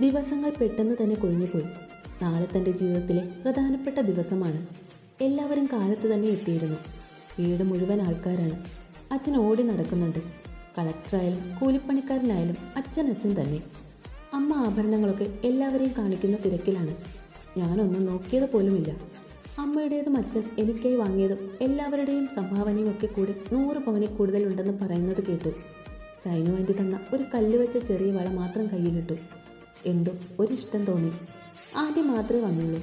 ദിവസങ്ങൾ പെട്ടെന്ന് തന്നെ കൊഴിഞ്ഞുപോയി. നാളെ തന്റെ ജീവിതത്തിലെ പ്രധാനപ്പെട്ട ദിവസമാണ്. എല്ലാവരും കാലത്ത് തന്നെ എത്തിയിരുന്നു. വീട് മുഴുവൻ ആൾക്കാരാണ്. അച്ഛൻ ഓടി നടക്കുന്നുണ്ട്. കളക്ടറായാലും കൂലിപ്പണിക്കാരനായാലും അച്ഛൻ അച്ഛൻ തന്നെ. അമ്മ ആഭരണങ്ങളൊക്കെ എല്ലാവരെയും കാണിക്കുന്ന തിരക്കിലാണ്. ഞാനൊന്നും നോക്കിയത് പോലുമില്ല. അമ്മയുടേതും അച്ഛൻ എനിക്കായി വാങ്ങിയതും എല്ലാവരുടെയും സംഭാവനയും ഒക്കെ കൂടി നൂറ് പവനിൽ കൂടുതലുണ്ടെന്ന് പറയുന്നത് കേട്ടു. സൈനു ആന്റി തന്ന ഒരു കല്ല് വെച്ച ചെറിയ വള മാത്രം കയ്യിലിട്ടു. എന്തോ ഒരിഷ്ടം തോന്നി. ആദ്യം മാത്രമേ വന്നുള്ളൂ.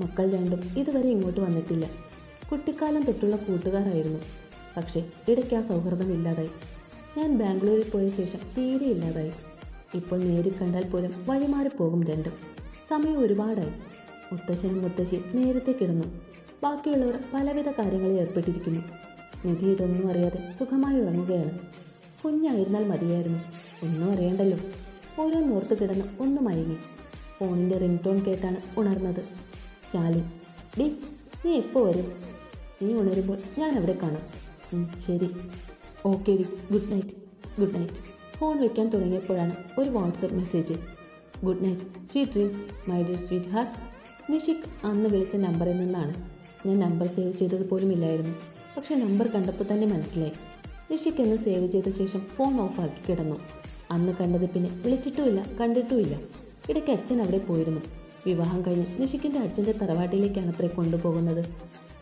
മക്കൾ രണ്ടും ഇതുവരെ ഇങ്ങോട്ട് വന്നിട്ടില്ല. കുട്ടിക്കാലം തൊട്ടുള്ള കൂട്ടുകാരായിരുന്നു. പക്ഷേ ഇടയ്ക്ക് ആ സൗഹൃദം ഇല്ലാതായി. ഞാൻ ബാംഗ്ലൂരിൽ പോയ ശേഷം തീരെ ഇല്ലാതായി. ഇപ്പോൾ നേരിൽ കണ്ടാൽ പോലും വഴിമാറിപ്പോകും രണ്ടും. സമയം ഒരുപാടായി. മുത്തശ്ശനും മുത്തശ്ശി നേരത്തെ കിടന്നു. ബാക്കിയുള്ളവർ പലവിധ കാര്യങ്ങളിൽ ഏർപ്പെട്ടിരിക്കുന്നു. നിധി ഇതൊന്നും അറിയാതെ സുഖമായി ഉറങ്ങുകയാണ്. കുഞ്ഞായിരുന്നാൽ മതിയായിരുന്നു. ഒന്നും അറിയണ്ടല്ലോ. ഓരോന്നോർത്ത് കിടന്ന് ഒന്ന് മയങ്ങി. ഫോണിന്റെ റിംഗ് ടോൺ കേട്ടാണ് ഉണർന്നത്. ശാലി ഡി നീ എപ്പോൾ വരും? നീ ഉണരുമ്പോൾ ഞാൻ അവിടെ കാണാം. ശരി. Okay D. Good night. Good night. Phone വയ്ക്കാൻ തുടങ്ങിയപ്പോഴാണ് ഒരു WhatsApp message. Good night sweet dreams my dear sweet heart. Nishik അന്ന് വിളിച്ച നമ്പറിൽ നിന്നാണ്. ഞാൻ നമ്പർ സേവ് ചെയ്തത് പോലും ഇല്ലായിരുന്നു. പക്ഷേ നമ്പർ കണ്ടപ്പോൾ തന്നെ മനസ്സിലായി. നിഷിക് എന്ന് സേവ് ചെയ്ത ശേഷം ഫോൺ ഓഫാക്കി കിടന്നു. അന്ന് കണ്ടത് പിന്നെ വിളിച്ചിട്ടുമില്ല കണ്ടിട്ടുമില്ല. ഇടയ്ക്ക് അച്ഛൻ അവിടെ പോയിരുന്നു. വിവാഹം കഴിഞ്ഞ് നിഷിക്കിന്റെ അച്ഛന്റെ തറവാട്ടിലേക്കാണ് അത്രേ കൊണ്ടുപോകുന്നത്.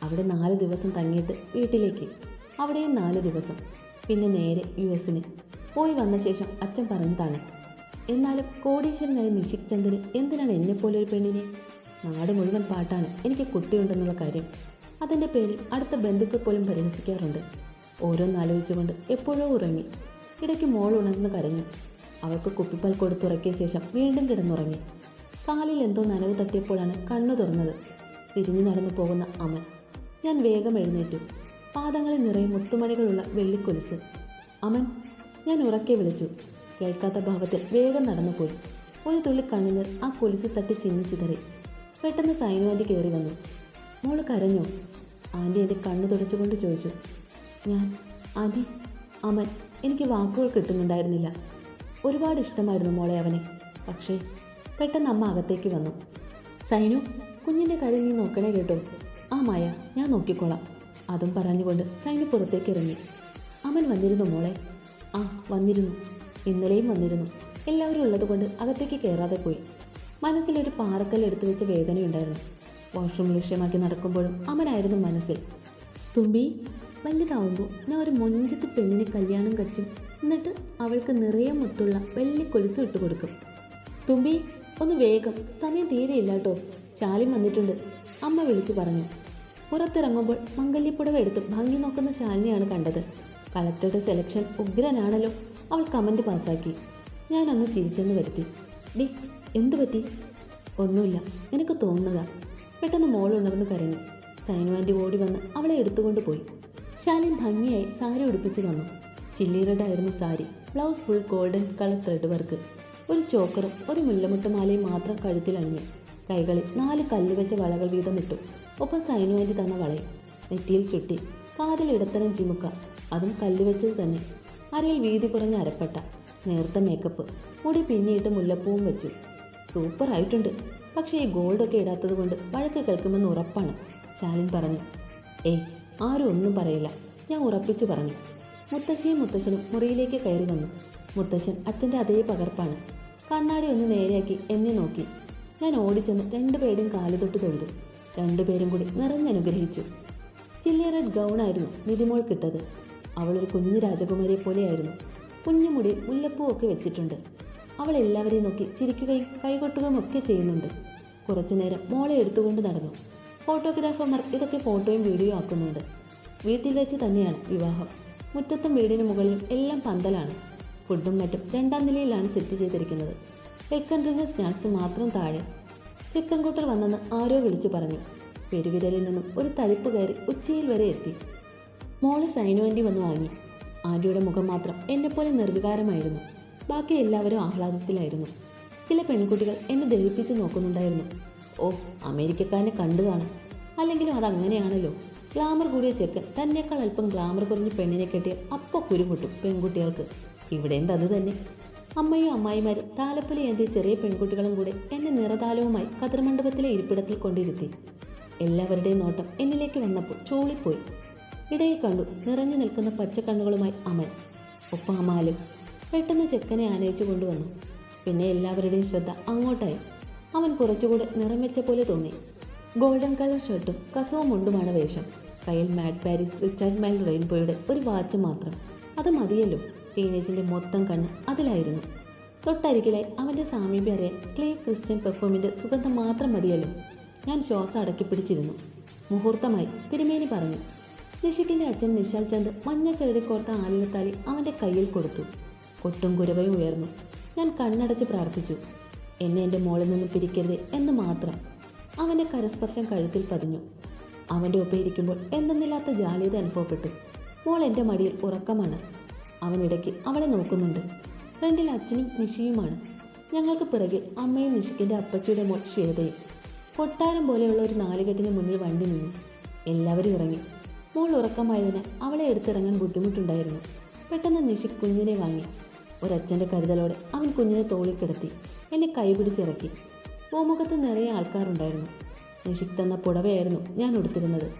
അവിടെ നാല് ദിവസം തങ്ങിയിട്ട് വീട്ടിലേക്ക്. അവിടെയും നാല് ദിവസം. പിന്നെ നേരെ യു എസിന്. പോയി വന്ന ശേഷം അച്ഛൻ പറഞ്ഞതാണ് എന്നാലും കോടീശ്വരനായ നിഷിക് ചന്ദിന് എന്തിനാണ് എന്നെപ്പോലെ ഒരു പെണ്ണിനെ? നാട് മുഴുവൻ പാട്ടാണ്. എനിക്ക് കുട്ടിയുണ്ടെന്നുള്ള കാര്യം. അതിന്റെ പേരിൽ അടുത്ത ബന്ധുക്കൾ പോലും പരിഹസിക്കാറുണ്ട്. ഓരോന്നാലോചിച്ചുകൊണ്ട് എപ്പോഴോ ഉറങ്ങി. ഇടയ്ക്ക് മോൾ ഉണർന്ന് കരഞ്ഞു. അവൾക്ക് കുപ്പിപ്പാൽ കൊടുത്തുറക്കിയ ശേഷം വീണ്ടും കിടന്നുറങ്ങി. കാലിൽ എന്തോ നനവ് തട്ടിയപ്പോഴാണ് കണ്ണു തുറന്നത്. തിരിഞ്ഞു നടന്നു പോകുന്ന അമൻ ഞാൻ വേഗം എഴുന്നേറ്റു. പാദങ്ങളിൽ നിറയെ മുത്തുമണികളുള്ള വെള്ളിക്കൊലുസ്. അമൻ ഞാൻ ഉറക്കെ വിളിച്ചു. കേൾക്കാത്ത ഭാവത്തിൽ വേഗം നടന്നുപോയി ഒരു തുള്ളി കണ്ണുനീർ ആ കൊലുസ് തട്ടി ചിന്നി ചിതറി. പെട്ടെന്ന് സൈനു ആന്റി കയറി വന്നു. മോൾ കരഞ്ഞോ. ആന്റി എന്റെ കണ്ണു തുടച്ചുകൊണ്ട് ചോദിച്ചു. ഞാൻ ആന്റി അമൻ എനിക്ക് വാക്കുകൾ കിട്ടുന്നുണ്ടായിരുന്നില്ല. ഒരുപാട് ഇഷ്ടമായിരുന്നു മോളെ അവനെ. പക്ഷേ പെട്ടെന്ന് അമ്മ അകത്തേക്ക് വന്നു. സൈനു കുഞ്ഞിന്റെ കാര്യം നീ നോക്കണേ കേട്ടോ. ആ മായ ഞാൻ നോക്കിക്കോളാം. അതും പറഞ്ഞുകൊണ്ട് സൈനു പുറത്തേക്ക് ഇറങ്ങി. അമൻ വന്നിരുന്നു മോളെ. ആ വന്നിരുന്നു. ഇന്നലെയും വന്നിരുന്നു. എല്ലാവരും ഉള്ളതുകൊണ്ട് അകത്തേക്ക് കയറാതെ പോയി. മനസ്സിലൊരു പാറക്കല്ല് എടുത്തു വെച്ച വേദനയുണ്ടായിരുന്നു. വാഷ്റൂം ലക്ഷ്യമാക്കി നടക്കുമ്പോഴും അമനായിരുന്നു മനസ്സിൽ. തുമ്പി വലുതാവുമ്പോൾ ഞാൻ ഒരു മൊഞ്ചത്ത് പെണ്ണിനെ കല്യാണം കച്ചും എന്നിട്ട് അവൾക്ക് നിറയെ മുത്തുള്ള വലിയ കൊലുസ് ഇട്ട് കൊടുക്കും. തുമ്പി ഒന്ന് വേഗം. സമയം തീരെയില്ല കേട്ടോ ശാലിം വന്നിട്ടുണ്ട്. അമ്മ വിളിച്ചു പറഞ്ഞു. പുറത്തിറങ്ങുമ്പോൾ മംഗല്യപ്പുടവ എടുത്ത് ഭംഗി നോക്കുന്ന ശാലിനിയാണ് കണ്ടത്. കളക്ടറുടെ സെലക്ഷൻ ഉഗ്രനാണല്ലോ. അവൾ കമന്റ് പാസ്സാക്കി. ഞാനൊന്ന് ചിരിച്ചെന്ന് വരുത്തി. ഡി എന്തു പറ്റി? ഒന്നുമില്ല. നിനക്ക് തോന്നുന്നതാ. പെട്ടെന്ന് മോൾ ഉണർന്ന് കരഞ്ഞു. സൈനു ആന്റി ഓടി വന്ന് അവളെ എടുത്തുകൊണ്ട് പോയി. ശാലിൻ ഭംഗിയായി സാരി ഉടുപ്പിച്ച് തന്നു. ചില്ലി റെഡ് ആയിരുന്നു sari. Blouse full golden colour thread work ഒരു ചോക്കറും ഒരു മുല്ലമുട്ടുമാലയും മാത്രം കഴുത്തിൽ അണിഞ്ഞു കൈകളിൽ നാല് കല്ല് വെച്ച വളകൾ വീതം ഇട്ടു ഒപ്പം സൈനു ആന്റി തന്ന വളയും. നെറ്റിയിൽ ചുട്ടി കാതിൽ ഇടത്തരം ചിമുക്ക. അതും കല്ല് വെച്ചത് തന്നെ. അരയിൽ വീതി കുറഞ്ഞ അരപ്പട്ട നേർത്ത മേക്കപ്പ് മുടി പിന്നിയിട്ട് മുല്ലപ്പൂവും വെച്ചു. സൂപ്പർ ആയിട്ടുണ്ട്. പക്ഷേ ഈ ഗോൾഡൊക്കെ ഇടാത്തത് കൊണ്ട് വഴക്ക് കേൾക്കുമെന്ന് ഉറപ്പാണ് ശാലിൻ പറഞ്ഞു. ഏയ് ആരും ഒന്നും പറയില്ല. ഞാൻ ഉറപ്പിച്ചു പറഞ്ഞു. മുത്തശ്ശിയും മുത്തശ്ശനും മുറിയിലേക്ക് കയറി വന്നു. മുത്തശ്ശൻ അച്ഛന്റെ അതേ പകർപ്പാണ്. കണ്ണാടി ഒന്ന് നേരെയാക്കി എന്നെ നോക്കി. ഞാൻ ഓടിച്ചെന്ന് രണ്ടുപേരും കാലു തൊട്ട് തൊഴുതു. രണ്ടുപേരും കൂടി നിറഞ്ഞനുഗ്രഹിച്ചു. Chilli red ഗൗണായിരുന്നു നിതിമോൾ കിട്ടത്. അവളൊരു കുഞ്ഞു രാജകുമാരിയെ പോലെയായിരുന്നു. കുഞ്ഞുമുടി മുല്ലപ്പൂവൊക്കെ വെച്ചിട്ടുണ്ട്. അവൾ എല്ലാവരെയും നോക്കി ചിരിക്കുകയും കൈകൊട്ടുകയും ഒക്കെ ചെയ്യുന്നുണ്ട്. കുറച്ചു നേരം മോളെ എടുത്തുകൊണ്ട് നടന്നു. ഫോട്ടോഗ്രാഫർമാർ ഇതൊക്കെ ഫോട്ടോയും വീഡിയോ ആക്കുന്നുണ്ട്. വീട്ടിൽ വെച്ച് തന്നെയാണ് വിവാഹം. മുറ്റത്തും വീടിന് മുകളിലും എല്ലാം പന്തലാണ്. ഫുഡും മറ്റും രണ്ടാം നിലയിലാണ് സെറ്റ് ചെയ്തിരിക്കുന്നത്. എക്കൻഡ്രിന് സ്നാക്സ് മാത്രം താഴെ. ചിക്കൻ കൂട്ടർ വന്നെന്ന് ആരോ വിളിച്ചു പറഞ്ഞു. പെരുവിരലിൽ നിന്നും ഒരു തരിപ്പ് കയറി ഉച്ചയിൽ വരെ എത്തി. മോളെ സൈനു ആന്റി വന്ന് വാങ്ങി. ആന്റിയുടെ മുഖം മാത്രം എന്നെപ്പോലെ നിർവികാരമായിരുന്നു. ബാക്കി എല്ലാവരും ആഹ്ലാദത്തിലായിരുന്നു. ചില പെൺകുട്ടികൾ എന്നെ ദഹിപ്പിച്ചു നോക്കുന്നുണ്ടായിരുന്നു. ഓ അമേരിക്കക്കാരനെ കണ്ടു കാണും. അല്ലെങ്കിലും അതങ്ങനെയാണല്ലോ. ഗ്ലാമർ കൂടിയ ചെക്കൻ തന്നെക്കാൾ അല്പം ഗ്ലാമർ കുറഞ്ഞ് പെണ്ണിനെ കെട്ടിയ അപ്പോൾ കുരുമുട്ടും പെൺകുട്ടികൾക്ക്. ഇവിടെ എന്ത് അത് തന്നെ? അമ്മയും അമ്മായിമാരും താലപ്പൊലി ഏന്തിയ ചെറിയ പെൺകുട്ടികളും കൂടെ എന്നെ നിറതാലവുമായി കതിർമണ്ഡപത്തിലെ ഇരിപ്പിടത്തിൽ കൊണ്ടിരുത്തി. എല്ലാവരുടെയും നോട്ടം എന്നിലേക്ക് വന്നപ്പോൾ ചൂളിപ്പോയി. ഇടയിൽ കണ്ടു നിറഞ്ഞു നിൽക്കുന്ന പച്ചക്കണ്ണുകളുമായി അമൻ ഒപ്പം അമാലും പെട്ടെന്ന് ചെക്കനെ ആനയിച്ചു കൊണ്ടുവന്നു. പിന്നെ എല്ലാവരുടെയും ശ്രദ്ധ അങ്ങോട്ടായി. അവൻ കുറച്ചുകൂടെ നിറം വെച്ച പോലെ തോന്നി. ഗോൾഡൻ കളർ ഷർട്ടും കസവും മുണ്ടുമാണ് വേഷം. കയ്യിൽ മാഡ് പാരീസ് റിച്ചാർഡ് മൈൽ റെയിൻബോയുടെ ഒരു വാച്ച് മാത്രം. അത് മതിയല്ലോ. ടീനേജിന്റെ മൊത്തം കണ്ണ് അതിലായിരുന്നു. തൊട്ടരികിലായി അവന്റെ സാമീപ്യം അറിയാൻ ക്ലീൻ ക്രിസ്ത്യൻ പെർഫ്യൂമിന്റെ സുഗന്ധം മാത്രം മതിയല്ലോ. ഞാൻ ശ്വാസം അടക്കി പിടിച്ചിരുന്നു. മുഹൂർത്തമായി തിരുമേനി പറഞ്ഞു. നിഷിക്കിന്റെ അച്ഛൻ നിശാൽ ചന്ദ് മഞ്ഞ ചെറുടി കോർത്ത ആലിനത്താലി അവന്റെ കയ്യിൽ കൊടുത്തു. കൊട്ടും കുരവയും ഉയർന്നു. ഞാൻ കണ്ണടച്ച് പ്രാർത്ഥിച്ചു. എന്നെ എന്റെ മോളിൽ നിന്ന് പിരിക്കരുത് എന്ന് മാത്രം. അവന്റെ കരസ്പർശം കഴുത്തിൽ പതിഞ്ഞു. അവന്റെ ഒപ്പം ഇരിക്കുമ്പോൾ എന്തെന്നില്ലാത്ത ജാളിയത അനുഭവപ്പെട്ടു. മോൾ എന്റെ മടിയിൽ ഉറക്കമാണ്. അവനിടയ്ക്ക് അവളെ നോക്കുന്നുണ്ട്. ഫ്രണ്ടിൽ അച്ഛനും നിഷിയുമാണ്. ഞങ്ങൾക്ക് പിറകിൽ അമ്മയും നിഷിക്കിന്റെ അപ്പച്ചിയുടെ മോൾ ശ്വേതയും. കൊട്ടാരം പോലെയുള്ള ഒരു നാലുകെട്ടിന് മുന്നിൽ വണ്ടി നിന്നു. എല്ലാവരും ഇറങ്ങി. മോൾ ഉറക്കമായതിനാൽ അവളെ എടുത്തിറങ്ങാൻ ബുദ്ധിമുട്ടുണ്ടായിരുന്നു. പെട്ടെന്ന് നിഷിക് കുഞ്ഞിനെ വാങ്ങി. ഒരച്ഛന്റെ കരുതലോടെ അവൻ കുഞ്ഞിനെ തോളിൽ കിടത്തി. എന്നെ കൈപിടിച്ചിറക്കി. പൂമുഖത്ത് നിറയെ ആൾക്കാരുണ്ടായിരുന്നു. നിഷിക് തന്ന പുടവയായിരുന്നു ഞാൻ ഉടുത്തിരുന്നത്.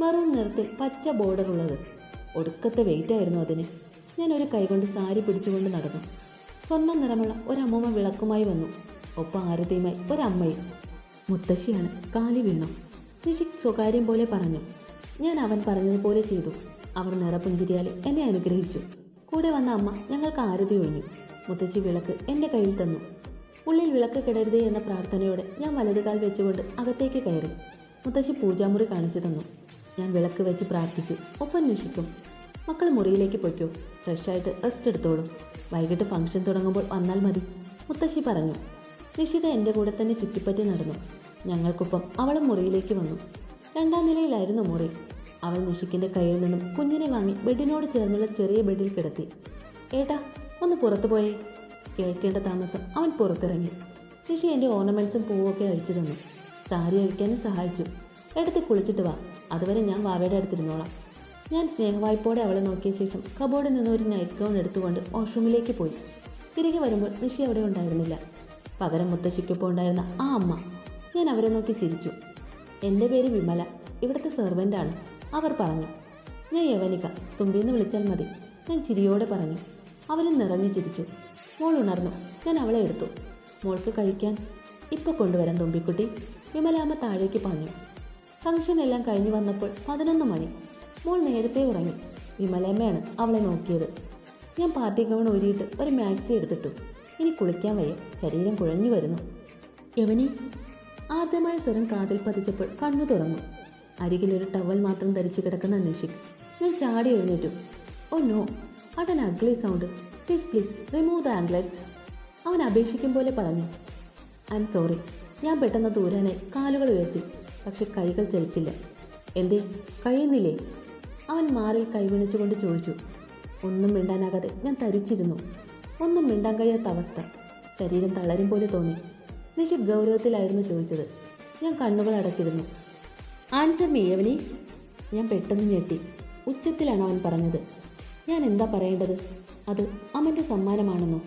മറൂൺ നിറത്തിൽ പച്ച ബോർഡർ ഉള്ളത്. ഒടുക്കത്തെ വെയിറ്റ് ആയിരുന്നു അതിന്. ഞാൻ ഒരു കൈകൊണ്ട് സാരി പിടിച്ചുകൊണ്ട് നടന്നു. സ്വർണ നിറമുള്ള ഒരമ്മൂമ്മ വിളക്കുമായി വന്നു. ഒപ്പം ആരതിയുമായി ഒരമ്മയും. മുത്തശ്ശിയാണ് കാലി വീണു. നിഷിക് സ്വകാര്യം പോലെ പറഞ്ഞു. ഞാൻ അവൻ പറഞ്ഞതുപോലെ ചെയ്തു. അവർ നിറപുഞ്ചിരിയാലെ എന്നെ അനുഗ്രഹിച്ചു. കൂടെ വന്ന അമ്മ ഞങ്ങൾക്ക് ആരതി ഒഴിഞ്ഞു. മുത്തശ്ശി വിളക്ക് എന്റെ കയ്യിൽ തന്നു. ഉള്ളിൽ വിളക്ക് കിടരുതേ എന്ന പ്രാർത്ഥനയോടെ ഞാൻ വലതുകാൽ വെച്ചുകൊണ്ട് അകത്തേക്ക് കയറി. മുത്തശ്ശി പൂജാമുറി കാണിച്ചു തന്നു. ഞാൻ വിളക്ക് വെച്ച് പ്രാർത്ഥിച്ചു. ഒപ്പം നിഷിക്കും. മക്കൾ മുറിയിലേക്ക് പൊയ്ക്കോ. ഫ്രഷായിട്ട് റെസ്റ്റ് എടുത്തോളൂ. വൈകിട്ട് ഫംഗ്ഷൻ തുടങ്ങുമ്പോൾ വന്നാൽ മതി. മുത്തശ്ശി പറഞ്ഞു. നിഷിത എന്റെ കൂടെ തന്നെ ചുറ്റിപ്പറ്റി നടന്നു. ഞങ്ങൾക്കൊപ്പം അവളും മുറിയിലേക്ക് വന്നു. രണ്ടാം നിലയിലായിരുന്നു മുറി. അവൾ നിഷിക്കിന്റെ കയ്യിൽ നിന്നും കുഞ്ഞിനെ വാങ്ങി ബെഡിനോട് ചേർന്നുള്ള ചെറിയ ബെഡിൽ കിടത്തി. ഏട്ടാ ഒന്ന് പുറത്തു പോയേ. കേൾക്കേണ്ട താമസം അവൻ പുറത്തിറങ്ങി. ശശി എന്റെ ഓർണമെന്റ്സും പൂവൊക്കെ അഴിച്ചു തന്നു. സാരി അഴിക്കാനും സഹായിച്ചു. എടുത്ത് കുളിച്ചിട്ട് വാ. അതുവരെ ഞാൻ വാവയുടെ അടുത്തിരുന്നോളാം. ഞാൻ സ്നേഹവായ്പോടെ അവളെ നോക്കിയ ശേഷം കബോർഡിൽ നിന്ന് ഒരു നൈറ്റ് ഗൗൺ എടുത്തുകൊണ്ട് വാഷ്റൂമിലേക്ക് പോയി. തിരികെ വരുമ്പോൾ നിഷി അവിടെ ഉണ്ടായിരുന്നില്ല. പകരം മുത്തശ്ശിക്കൊപ്പം ഉണ്ടായിരുന്ന ആ അമ്മ ഞാൻ അവരെ നോക്കി ചിരിച്ചു. എന്റെ പേര് വിമല. ഇവിടുത്തെ സെർവന്റാണ് അവർ പറഞ്ഞു ഞാൻ യവനിക. തുമ്പിന്ന് വിളിച്ചാൽ മതി. ഞാൻ ചിരിയോടെ പറഞ്ഞു. അവരും നിറഞ്ഞു ചിരിച്ചു. മോൾ ഉണർന്നു. ഞാൻ അവളെ എടുത്തു. മോൾക്ക് കഴിക്കാൻ ഇപ്പോൾ കൊണ്ടുവരാൻ തുമ്പിക്കുട്ടി വിമലാമ്മ താഴേക്ക് പാഞ്ഞു. ഫംഗ്ഷൻ എല്ലാം കഴിഞ്ഞു വന്നപ്പോൾ പതിനൊന്ന് മണി. മോൾ നേരത്തെ ഉറങ്ങി. വിമലമ്മയാണ് അവളെ നോക്കിയത്. ഞാൻ പാർട്ടി ഗൗൺ ഊരിയിട്ട് ഒരു മാക്സി എടുത്തിട്ടു. ഇനി കുളിക്കാൻ വയ്യ. ശരീരം കുഴഞ്ഞു വരുന്നു. യവനി ആദ്യമായ സ്വരം കാതിൽ പതിച്ചപ്പോൾ കണ്ണു തുറന്നു. അരികിലൊരു ടവൽ മാത്രം ധരിച്ചു കിടക്കുന്ന നിഷിക്. ഞാൻ ചാടി എഴുന്നേറ്റു. Oh no. അടൻ ugly sound please please remove the anklets അവൻ അപേക്ഷിക്കും പോലെ പറഞ്ഞു. ഐ എം സോറി ഞാൻ പെട്ടെന്ന് ദൂരാനായി കാലുകൾ ഉയർത്തി. പക്ഷെ കൈകൾ ചലിച്ചില്ല. എന്തേ? കഴിയുന്നില്ലേ? അവൻ മാറിൽ കൈവിണിച്ചുകൊണ്ട് ചോദിച്ചു. ഒന്നും മിണ്ടാനാകാതെ ഞാൻ തരിച്ചിരുന്നു. ഒന്നും മിണ്ടാൻ കഴിയാത്ത അവസ്ഥ. ശരീരം തളരും പോലെ തോന്നി. നിഷി ഗൗരവത്തിലായിരുന്നു ചോദിച്ചത്. ഞാൻ കണ്ണുകൾ അടച്ചിരുന്നു. ആൻസർ മീ എവനി ഞാൻ പെട്ടെന്ന് ഞെട്ടി. ഉച്ചത്തിലാണ് അവൻ പറഞ്ഞത്. ഞാൻ എന്താ പറയേണ്ടത്? അത് അമ്മന്റെ സമ്മാനമാണെന്നോ?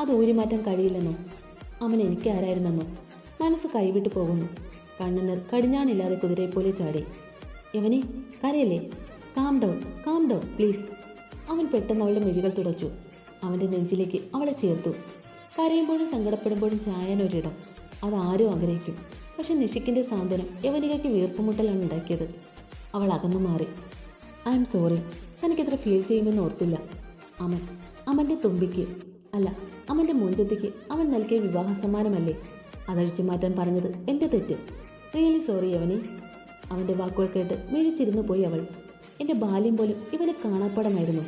അത് ഊരിമാറ്റാൻ കഴിയില്ലെന്നോ? അവൻ എനിക്ക് ആരായിരുന്നെന്നോ? മനസ്സ് കൈവിട്ടു പോകുന്നു. കണ്ണുനീർ കടിഞ്ഞാണില്ലാതെ കുതിരയെപ്പോലെ ചാടി. യവനി കരയല്ലേ? Calm down calm down please അവൻ പെട്ടെന്ന് അവളുടെ മിഴികൾ തുടച്ചു. അവന്റെ നെഞ്ചിലേക്ക് അവളെ ചേർത്തു. കരയുമ്പോഴും സങ്കടപ്പെടുമ്പോഴും ചായാൻ ഒരിടം. അതാരും ആഗ്രഹിക്കും. പക്ഷെ നിഷിക്കിന്റെ സാന്ത്വനം യവനികയ്ക്ക് വീർപ്പുമുട്ടലാണ് ഉണ്ടാക്കിയത്. അവൾ അകന്നു മാറി. ഐ എം സോറി തനിക്കിത്ര ഫീൽ ചെയ്യുമെന്ന് ഓർത്തില്ല. അമൻ. അമന്റെ തുമ്പിക്ക്. അല്ല അമന്റെ മുഞ്ചത്തിക്ക് അവൻ നൽകിയ വിവാഹ സമ്മാനമല്ലേ അതഴിച്ചു മാറ്റാൻ പറഞ്ഞത് എന്റെ തെറ്റ്. റിയലി സോറി അവനെ അവന്റെ വാക്കുകൾ കേട്ട് മിഴിച്ചിരുന്നു പോയി അവൾ. എന്റെ ബാല്യം പോലും ഇവനെ കാണാപ്പടമായിരുന്നു.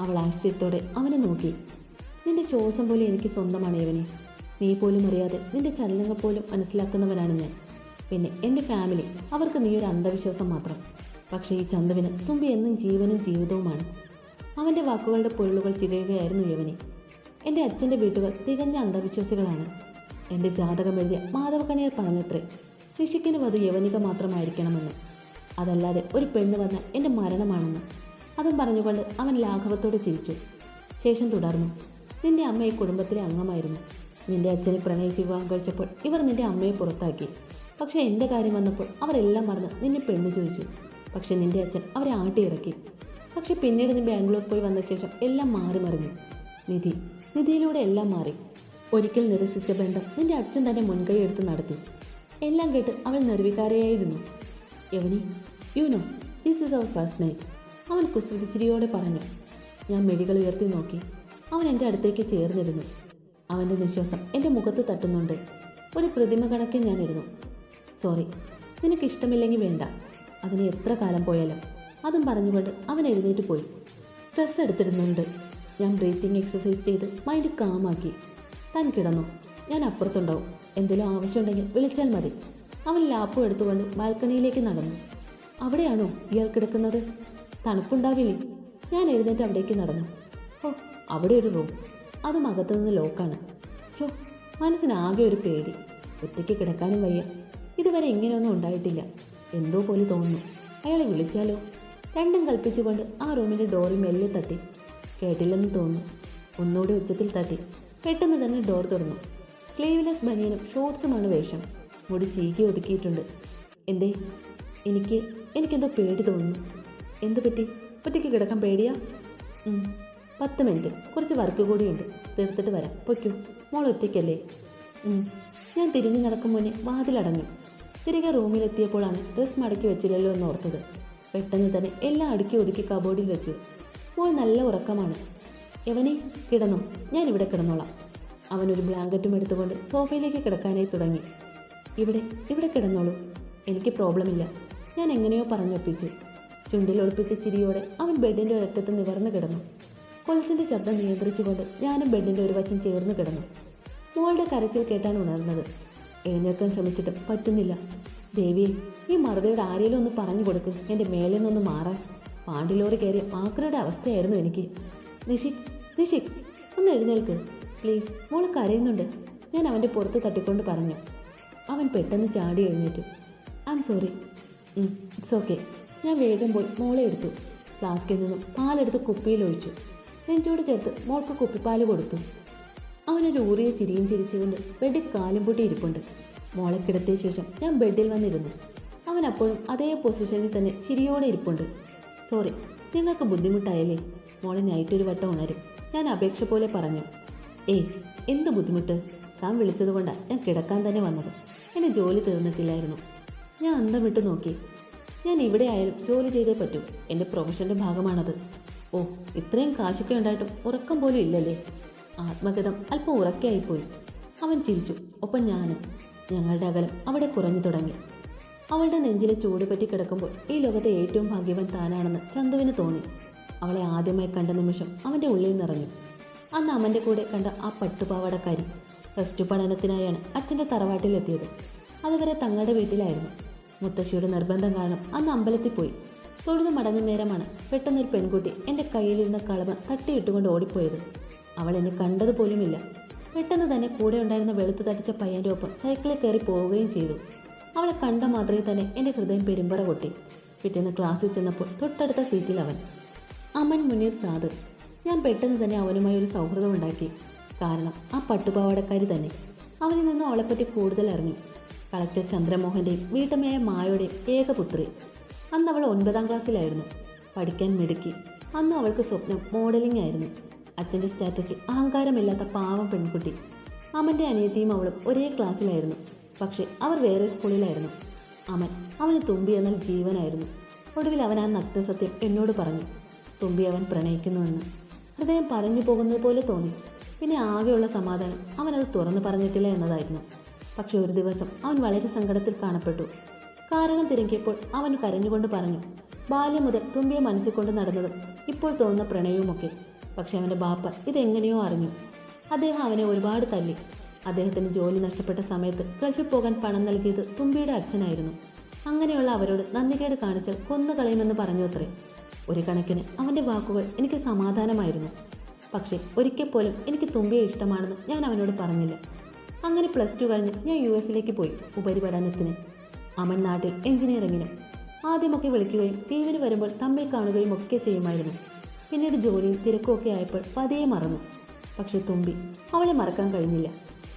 അവൾ ആശ്ചര്യത്തോടെ അവനെ നോക്കി. നിന്റെ ശ്വാസം പോലെ എനിക്ക് സ്വന്തമാണ് ഇവനെ നീ പോലും അറിയാതെ നിന്റെ ചലനങ്ങൾ പോലും മനസ്സിലാക്കുന്നവനാണ് ഞാൻ. പിന്നെ എന്റെ ഫാമിലി അവർക്ക് നീ ഒരു അന്ധവിശ്വാസം മാത്രം. പക്ഷേ ഈ ചന്തുവിന് തുമ്പി എന്നും ജീവനും ജീവിതവുമാണ്. അവന്റെ വാക്കുകളുടെ പൊരുളുകൾ ചിതയുകയായിരുന്നു യവനി. എന്റെ അച്ഛന്റെ വീട്ടുകൾ തികഞ്ഞ അന്ധവിശ്വാസികളാണ്. എന്റെ ജാതകം എഴുതിയ മാധവക്കണിയർ പറഞ്ഞത്രേ ഋഷിക്കിന് വധു യവനിക മാത്രമായിരിക്കണമെന്ന്. അതല്ലാതെ ഒരു പെണ്ണ് വന്ന എന്റെ മരണമാണെന്ന്. അതും പറഞ്ഞുകൊണ്ട് അവൻ ലാഘവത്തോടെ ചിരിച്ചു. ശേഷം തുടർന്നു നിന്റെ അമ്മ ഈ കുടുംബത്തിലെ അംഗമായിരുന്നു. നിന്റെ അച്ഛനെ പ്രണയിച്ച് വിവാഹം കഴിച്ചപ്പോൾ ഇവർ നിന്റെ അമ്മയെ പുറത്താക്കി. പക്ഷേ എന്റെ കാര്യം വന്നപ്പോൾ അവരെല്ലാം മറന്ന് നിന്നെ പെണ്ണു ചോദിച്ചു. പക്ഷേ നിന്റെ അച്ഛൻ അവരെ ആട്ടിയിറക്കി. പക്ഷെ പിന്നീട് നീ ബാംഗ്ലൂർ പോയി വന്ന ശേഷം എല്ലാം മാറി മറിഞ്ഞു. നിധി നിധിയിലൂടെ എല്ലാം മാറി. ഒരിക്കൽ നിരസിച്ച ബന്ധം നിന്റെ അച്ഛൻ തന്നെ മുൻകൈ എടുത്ത് നടത്തി. എല്ലാം കേട്ട് അവൾ നിർവികാരയായിരുന്നു Yavani you know this is our first night അവൻ കുസൃതിച്ചിരിയോടെ പറഞ്ഞു. ഞാൻ മെടികൾ ഉയർത്തി നോക്കി. അവൻ എന്റെ അടുത്തേക്ക് ചേർന്നിരുന്നു. അവന്റെ നിശ്വാസം എന്റെ മുഖത്ത് തട്ടുന്നുണ്ട്. ഒരു പ്രതിമ കണക്കിൽ ഞാനിരുന്നു. സോറി നിനക്കിഷ്ടമില്ലെങ്കിൽ വേണ്ട. അതിന് എത്ര കാലം പോയാലും. അതും പറഞ്ഞുകൊണ്ട് അവൻ എഴുന്നേറ്റ് പോയി. ഡ്രസ്സ് എടുത്തിരുന്നുണ്ട്. ഞാൻ ബ്രീത്തിങ് എക്സസൈസ് ചെയ്ത് മൈൻഡ് കാമാക്കി താൻ കിടന്നു? ഞാൻ അപ്പുറത്തുണ്ടാവും. എന്തെങ്കിലും ആവശ്യമുണ്ടെങ്കിൽ വിളിച്ചാൽ മതി. അവൻ ലാപ്പും എടുത്തുകൊണ്ട് ബാൽക്കണിയിലേക്ക് നടന്നു. അവിടെയാണോ ഇയാൾ കിടക്കുന്നത്? തണുപ്പുണ്ടാവില്ലേ? ഞാൻ എഴുന്നേറ്റ് അവിടേക്ക് നടന്നു. ഓ അവിടെ ഒരു റൂം അതും അകത്തുനിന്ന് ലോക്കാണ് ചോ മനസ്സിനാകെ ഒരു പേടി. ഒറ്റയ്ക്ക് കിടക്കാനും വയ്യ. ഇതുവരെ ഇങ്ങനെയൊന്നും ഉണ്ടായിട്ടില്ല. എന്തോ പോലെ തോന്നുന്നു. അയാളെ വിളിച്ചാലോ? രണ്ടും കൽപ്പിച്ചുകൊണ്ട് ആ റൂമിന്റെ ഡോറിൽ മെല്ലെ തട്ടി. കേട്ടില്ലെന്ന് തോന്നുന്നു. ഒന്നുകൂടി ഉച്ചത്തിൽ തട്ടി. പെട്ടെന്ന് തന്നെ ഡോർ തുറന്നു. സ്ലീവ്ലെസ് ബനിയനും ഷോർട്സുമാണ് വേഷം. മുടി ചീക്കി ഒതുക്കിയിട്ടുണ്ട്. എന്തേ? എനിക്ക് എനിക്കെന്തോ പേടി തോന്നുന്നു. എന്തു പറ്റി? ഒറ്റയ്ക്ക് കിടക്കാൻ പേടിയാ. പത്ത് മിനിറ്റ്. കുറച്ച് വർക്ക് കൂടിയുണ്ട്. തീർത്തിട്ട് വരാം. പൊയ്ക്കോ. മോൾ ഒറ്റയ്ക്കല്ലേ? ഞാൻ തിരിഞ്ഞു നടക്കും മുന്നേ വാതിലടഞ്ഞു. തിരികെ റൂമിലെത്തിയപ്പോഴാണ് ഡ്രസ് മടക്കി വെച്ചില്ലല്ലോ എന്ന് ഓർത്തത്. പെട്ടെന്ന് തന്നെ എല്ലാം അടുക്കി ഒതുക്കി കബോർഡിൽ വെച്ചു. മോൾ നല്ല ഉറക്കമാണ്. എവനെ കിടന്നു. ഞാൻ ഇവിടെ കിടന്നോളാം. അവനൊരു ബ്ലാങ്കറ്റും എടുത്തുകൊണ്ട് സോഫയിലേക്ക് കിടക്കാനായി തുടങ്ങി. ഇവിടെ ഇവിടെ കിടന്നോളൂ. എനിക്ക് പ്രോബ്ലമില്ല ഞാൻ എങ്ങനെയോ പറഞ്ഞൊപ്പിച്ചു. ചുണ്ടിൽ ഒളിപ്പിച്ച ചിരിയോടെ അവൻ ബെഡിന്റെ ഒരറ്റത്ത് നിവർന്നു കിടന്നു. കൊലസിന്റെ ശബ്ദം നിയന്ത്രിച്ചുകൊണ്ട് ഞാനും ബെഡിന്റെ ഒരു വശം ചേർന്ന് കിടന്നു. മോളുടെ കരച്ചിൽ കേട്ടാണ് ഉണർന്നത്. എഴുന്നേൽക്കാൻ ശ്രമിച്ചിട്ട് പറ്റുന്നില്ല. ദേവി ഈ മറുതയുടെ ആരെങ്കിലും ഒന്ന് പറഞ്ഞു കൊടുക്ക്. എന്റെ മേലിൽ നിന്നൊന്ന് മാറാൻ. പാണ്ടിലോറി കയറിയ മാക്രയുടെ അവസ്ഥയായിരുന്നു എനിക്ക്. നിഷിക് നിഷിക് ഒന്ന് എഴുന്നേൽക്ക്. പ്ലീസ് മോൾ കരയുന്നുണ്ട്. ഞാൻ അവന്റെ പുറത്ത് തട്ടിക്കൊണ്ട് പറഞ്ഞു. അവൻ പെട്ടെന്ന് ചാടി എഴുന്നേറ്റു. I'm sorry it's okay ഞാൻ വേഗം പോയി മോളെ എടുത്തു. ഫ്ലാസ്കിൽ നിന്നും പാലെടുത്ത് കുപ്പിയിൽ ഒഴിച്ചു. നെഞ്ചോട് ചേർത്ത് മോൾക്ക് കുപ്പിപ്പാൽ കൊടുത്തു. അവനൊരു ഊറിയ ചിരിയും ചിരിച്ചുകൊണ്ട് ബെഡിൽ കാലും പൊട്ടി ഇരിപ്പുണ്ട്. മോളെ കിടത്തിയ ശേഷം ഞാൻ ബെഡിൽ വന്നിരുന്നു. അവൻ അപ്പോഴും അതേ പൊസിഷനിൽ തന്നെ ചിരിയോടെ ഇരിപ്പുണ്ട്. സോറി നിങ്ങൾക്ക് ബുദ്ധിമുട്ടായല്ലേ? മോളെ നൈറ്റ് ഒരു വട്ടം ഉണരും. ഞാൻ അപേക്ഷ പോലെ പറഞ്ഞു. ഏയ് എന്ത് ബുദ്ധിമുട്ട്? താൻ വിളിച്ചതുകൊണ്ടാണ് ഞാൻ കിടക്കാൻ തന്നെ വന്നത്. എന്റെ ജോലി തീർന്നിട്ടില്ലായിരുന്നു. ഞാൻ അന്തം വിട്ട് നോക്കി. ഞാൻ ഇവിടെ ആയാലും ജോലി ചെയ്തേ പറ്റൂ. എന്റെ പ്രൊഫഷന്റെ ഭാഗമാണത്. ഓ ഇത്രയും കാശൊക്കെ ഉണ്ടായിട്ടും ഉറക്കം പോലും ഇല്ലല്ലേ? ആത്മഗതം അല്പം ഉറക്കെയായിപ്പോയി. അവൻ ചിരിച്ചു. ഒപ്പം ഞാനും. ഞങ്ങളുടെ അകലം അവിടെ കുറഞ്ഞു തുടങ്ങി. അവളുടെ നെഞ്ചിലെ ചൂട് പറ്റി കിടക്കുമ്പോൾ ഈ ലോകത്തെ ഏറ്റവും ഭാഗ്യവൻ താനാണെന്ന് ചന്തുവിന് തോന്നി. അവളെ ആദ്യമായി കണ്ട നിമിഷം അവന്റെ ഉള്ളിൽ നിറഞ്ഞു. അന്ന് അവന്റെ കൂടെ കണ്ട ആ പട്ടുപാവാടക്കാരി പ്ലസ് ടു പഠനത്തിനായാണ് അച്ഛന്റെ തറവാട്ടിലെത്തിയത്. അതുവരെ തങ്ങളുടെ വീട്ടിലായിരുന്നു. മുത്തശ്ശിയുടെ നിർബന്ധം കാരണം അന്ന് അമ്പലത്തിൽ പോയി. തൊഴുതു മടങ്ങുന്ന നേരമാണ് പെട്ടെന്നൊരു പെൺകുട്ടി എന്റെ കയ്യിലിരുന്ന കളമ തട്ടിയിട്ടുകൊണ്ട് ഓടിപ്പോയത്. അവൾ എന്നെ കണ്ടതുപോലുമില്ല. പെട്ടെന്ന് തന്നെ കൂടെ ഉണ്ടായിരുന്ന വെളുത്തു തടിച്ച പയ്യന്റെ ഒപ്പം സൈക്കിളിൽ കയറി പോവുകയും ചെയ്തു. അവളെ കണ്ട മാത്രമേ തന്നെ എന്റെ ഹൃദയം പെരുമ്പറ കൊട്ടി പിറ്റേന്ന് ക്ലാസ്സിൽ ചെന്നപ്പോൾ തൊട്ടടുത്ത സീറ്റിൽ അവൻ. അമൻ മുനീർ സാദ് ഞാൻ പെട്ടെന്ന് തന്നെ അവനുമായി ഒരു സൗഹൃദം ഉണ്ടാക്കി. കാരണം ആ പട്ടുപാവാടക്കാരി തന്നെ. അവനിൽ നിന്ന് അവളെപ്പറ്റി കൂടുതൽ അറിഞ്ഞു. കളക്ടർ ചന്ദ്രമോഹന്റെയും വീട്ടമ്മയായ മായയുടെയും ഏകപുത്രി. അന്ന് അവൾ ഒൻപതാം ക്ലാസ്സിലായിരുന്നു. പഠിക്കാൻ മിടുക്കി. അന്ന് അവൾക്ക് സ്വപ്നം മോഡലിംഗ് ആയിരുന്നു. അച്ഛന്റെ സ്റ്റാറ്റസിൽ അഹങ്കാരമില്ലാത്ത പാവം പെൺകുട്ടി. അമന്റെ അനിയത്തിയും അവളും ഒരേ ക്ലാസ്സിലായിരുന്നു. പക്ഷേ അവർ വേറെ സ്കൂളിലായിരുന്നു. അമൻ അവന് തുമ്പി എന്നാൽ ജീവനായിരുന്നു. ഒടുവിൽ അവൻ ആ നഗ്നസത്യം എന്നോട് പറഞ്ഞു. തുമ്പി അവൻ പ്രണയിക്കുന്നുവെന്ന്. ഹൃദയം പറഞ്ഞു പോകുന്നത് പോലെ തോന്നി. പിന്നെ ആകെയുള്ള സമാധാനം അവനത് തുറന്നു പറഞ്ഞിട്ടില്ല എന്നതായിരുന്നു. പക്ഷെ ഒരു ദിവസം അവൻ വളരെ സങ്കടത്തിൽ കാണപ്പെട്ടു. കാരണം തിരക്കിയപ്പോൾ അവൻ കരഞ്ഞുകൊണ്ട് പറഞ്ഞു ബാല്യം മുതൽ തുമ്പിയെ മനസ്സിൽ കൊണ്ട് നടന്നതും ഇപ്പോൾ തോന്നുന്ന പ്രണയവുമൊക്കെ പക്ഷെ അവന്റെ ബാപ്പ ഇതെങ്ങനെയോ അറിഞ്ഞു. അദ്ദേഹം അവനെ ഒരുപാട് തല്ലി. അദ്ദേഹത്തിന് ജോലി നഷ്ടപ്പെട്ട സമയത്ത് ഗൾഫിൽ പോകാൻ പണം നൽകിയത് തുമ്പിയുടെ അച്ഛനായിരുന്നു. അങ്ങനെയുള്ള അവരോട് നന്ദികേട് കാണിച്ചാൽ കൊന്നുകളയുമെന്ന് പറഞ്ഞു അത്രേ. ഒരു കണക്കിന് അവന്റെ വാക്കുകൾ എനിക്ക് സമാധാനമായിരുന്നു. പക്ഷേ ഒരിക്കൽ പോലും എനിക്ക് തുമ്പിയെ ഇഷ്ടമാണെന്ന് ഞാൻ അവനോട് പറഞ്ഞില്ല. അങ്ങനെ പ്ലസ് ടു കഴിഞ്ഞ് ഞാൻ യു എസിലേക്ക് പോയി ഉപരിപഠനത്തിന്. അമൻ നാട്ടിൽ എഞ്ചിനീയറിങ്ങിന് ആദ്യമൊക്കെ വിളിക്കുകയും ടി വരുമ്പോൾ തമ്മിൽ കാണുകയും ഒക്കെ ചെയ്യുമായിരുന്നു. പിന്നീട് ജോലിയിൽ തിരക്കൊക്കെ ആയപ്പോൾ പതിയെ മറന്നു. പക്ഷെ തുമ്പി അവളെ മറക്കാൻ കഴിഞ്ഞില്ല.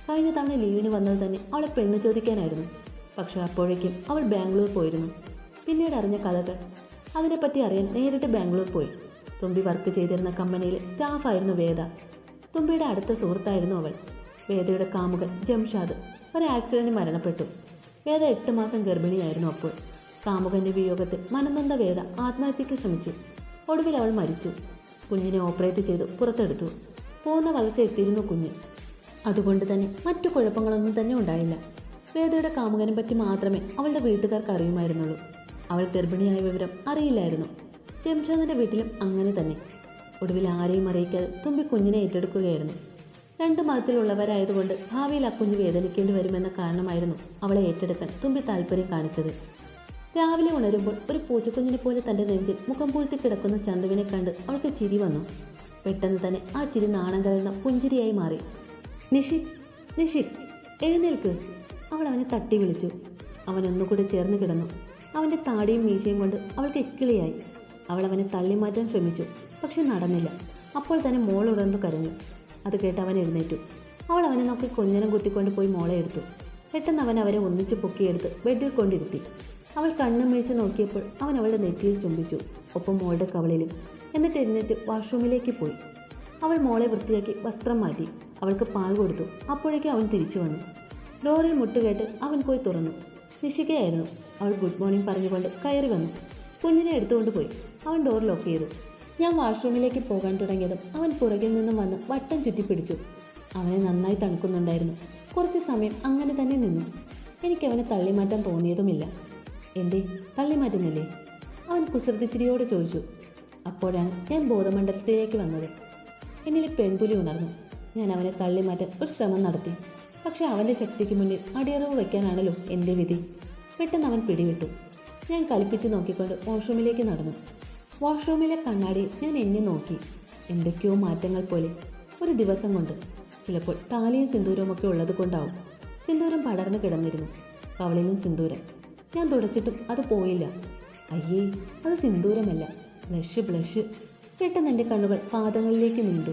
കഴിഞ്ഞ തവണ ലീവിന് വന്നത് തന്നെ അവളെ പെണ്ണ് ചോദിക്കാനായിരുന്നു. പക്ഷെ അപ്പോഴേക്കും അവൾ ബാംഗ്ലൂർ പോയിരുന്നു. പിന്നീട് അറിഞ്ഞ കഥകൾ അതിനെപ്പറ്റി അറിയാൻ നേരിട്ട് ബാംഗ്ലൂർ പോയി. തുമ്പി വർക്ക് ചെയ്തിരുന്ന കമ്പനിയിലെ സ്റ്റാഫായിരുന്നു വേദ. തുമ്പിയുടെ അടുത്ത സുഹൃത്തായിരുന്നു അവൾ. വേദയുടെ കാമുകൻ ജംഷാദ് ഒരു ആക്സിഡന്റിൽ മരണപ്പെട്ടു. വേദ എട്ട് മാസം ഗർഭിണിയായിരുന്നു അപ്പോൾ. കാമുകന്റെ വിയോഗത്തിൽ മനംനൊന്ത വേദ ആത്മഹത്യയ്ക്ക് ശ്രമിച്ചു. ഒടുവിൽ അവൾ മരിച്ചു. കുഞ്ഞിനെ ഓപ്പറേറ്റ് ചെയ്തു പുറത്തെടുത്തു. പൂർണ വളർച്ച എത്തിയിരുന്നു കുഞ്ഞ്. അതുകൊണ്ട് തന്നെ മറ്റു കുഴപ്പങ്ങളൊന്നും തന്നെ ഉണ്ടായില്ല. വേദയുടെ കാമുകനെ പറ്റി മാത്രമേ അവളുടെ വീട്ടുകാർക്ക് അറിയുമായിരുന്നുള്ളൂ. അവൾ ഗർഭിണിയായ വിവരം അറിയില്ലായിരുന്നു. ജംഷാദിന്റെ വീട്ടിലും അങ്ങനെ തന്നെ. ഒടുവിൽ ആരെയും അറിയിക്കാതെ തുമ്പി കുഞ്ഞിനെ ഏറ്റെടുക്കുകയായിരുന്നു. രണ്ട് മതത്തിലുള്ളവരായതുകൊണ്ട് ഭാവിയിൽ ആ കുഞ്ഞ് വേദനിക്കേണ്ടി വരുമെന്ന കാരണമായിരുന്നു അവളെ ഏറ്റെടുക്കാൻ തുമ്പി താല്പര്യം കാണിച്ചത്. രാവിലെ ഉണരുമ്പോൾ ഒരു പൂച്ചക്കുഞ്ഞിനെ പോലെ തന്റെ നെഞ്ചിൽ മുഖം പൂഴ്ത്തി കിടക്കുന്ന ചന്തുവിനെ കണ്ട് അവൾക്ക് ചിരി വന്നു. പെട്ടെന്ന് തന്നെ ആ ചിരി നാണം കലർന്ന പുഞ്ചിരിയായി മാറി. നിഷിക് നിഷിക് എഴുന്നേൽക്ക്. അവൾ അവനെ തട്ടി വിളിച്ചു. അവൻ ഒന്നുകൂടി ചേർന്ന് കിടന്നു. അവന്റെ താടിയും മീശയും കൊണ്ട് അവൾക്ക് എക്കിളിയായി അവൾ അവനെ തള്ളി മാറ്റാൻ ശ്രമിച്ചു പക്ഷെ നടന്നില്ല. അപ്പോൾ തന്നെ മോൾ ഉണർന്നു കരഞ്ഞു. അത് കേട്ട് അവൻ എഴുന്നേറ്റു. അവൾ അവനെ നോക്കി കൊഞ്ഞനം കുത്തിക്കൊണ്ട് പോയി മോളെ എടുത്തു. പെട്ടെന്ന് അവൻ അവരെ ഒന്നിച്ചു പൊക്കിയെടുത്ത് ബെഡിൽ കൊണ്ടിരുത്തി. അവൾ കണ്ണും മിഴിച്ചു നോക്കിയപ്പോൾ അവൻ അവളുടെ നെറ്റിയിൽ ചുംബിച്ചു. ഒപ്പം മോളുടെ കവളിലും. എന്നിട്ട് എഴുന്നേറ്റ് വാഷ്റൂമിലേക്ക് പോയി. അവൾ മോളെ വൃത്തിയാക്കി വസ്ത്രം മാറ്റി. അവൾക്ക് പാൽ കൊടുത്തു. അപ്പോഴേക്കും അവൻ തിരിച്ചു വന്നു. ഡോറിൽ മുട്ടുകേട്ട് അവൻ പോയി തുറന്നു. നിഷികയായിരുന്നു. അവൾ ഗുഡ് മോർണിംഗ് പറഞ്ഞുകൊണ്ട് കയറി വന്നു. കുഞ്ഞിനെ എടുത്തുകൊണ്ട് പോയി. അവൻ ഡോർ ലോക്ക് ചെയ്തു. ഞാൻ വാഷ്റൂമിലേക്ക് പോകാൻ തുടങ്ങിയതും അവൻ പുറകിൽ നിന്നും വന്ന് വട്ടം ചുറ്റിപ്പിടിച്ചു. അവനെ നന്നായി തണുക്കുന്നുണ്ടായിരുന്നു. കുറച്ച് സമയം അങ്ങനെ തന്നെ നിന്നു. എനിക്ക് അവനെ തള്ളിമാറ്റാൻ തോന്നിയതുമില്ല. എന്തേ തള്ളിമാറ്റുന്നില്ലേ? അവൻ കുസൃതിച്ചിരിയോട് ചോദിച്ചു. അപ്പോഴാണ് ഞാൻ ബോധമണ്ഡലത്തിലേക്ക് വന്നത്. എന്നിൽ പെൺപുലി ഉണർന്നു. ഞാൻ അവനെ തള്ളിമാറ്റാൻ ഒരു ശ്രമം നടത്തി. പക്ഷെ അവന്റെ ശക്തിക്ക് മുന്നിൽ അടിയറവ് വയ്ക്കാനാണല്ലോ എന്റെ വിധി. പെട്ടെന്ന് അവൻ പിടിവിട്ടു. ഞാൻ കലിപ്പിച്ചു നോക്കിക്കൊണ്ട് വാഷ്റൂമിലേക്ക് നടന്നു. വാഷ്റൂമിലെ കണ്ണാടിയിൽ ഞാൻ എന്നെ നോക്കി. എന്തൊക്കെയോ മാറ്റങ്ങൾ പോലെ. ഒരു ദിവസം കൊണ്ട്. ചിലപ്പോൾ താലിയും സിന്ദൂരവും ഒക്കെ ഉള്ളത് കൊണ്ടാവും സിന്ദൂരം പടർന്നു കിടന്നിരുന്നു. കവളിലും സിന്ദൂരം. ഞാൻ തുടച്ചിട്ടും അത് പോയില്ല. അയ്യേ അത് സിന്ദൂരമല്ല. Blush blush. പെട്ടെന്ന് എന്റെ കണ്ണുകൾ പാദങ്ങളിലേക്ക് നീണ്ടു.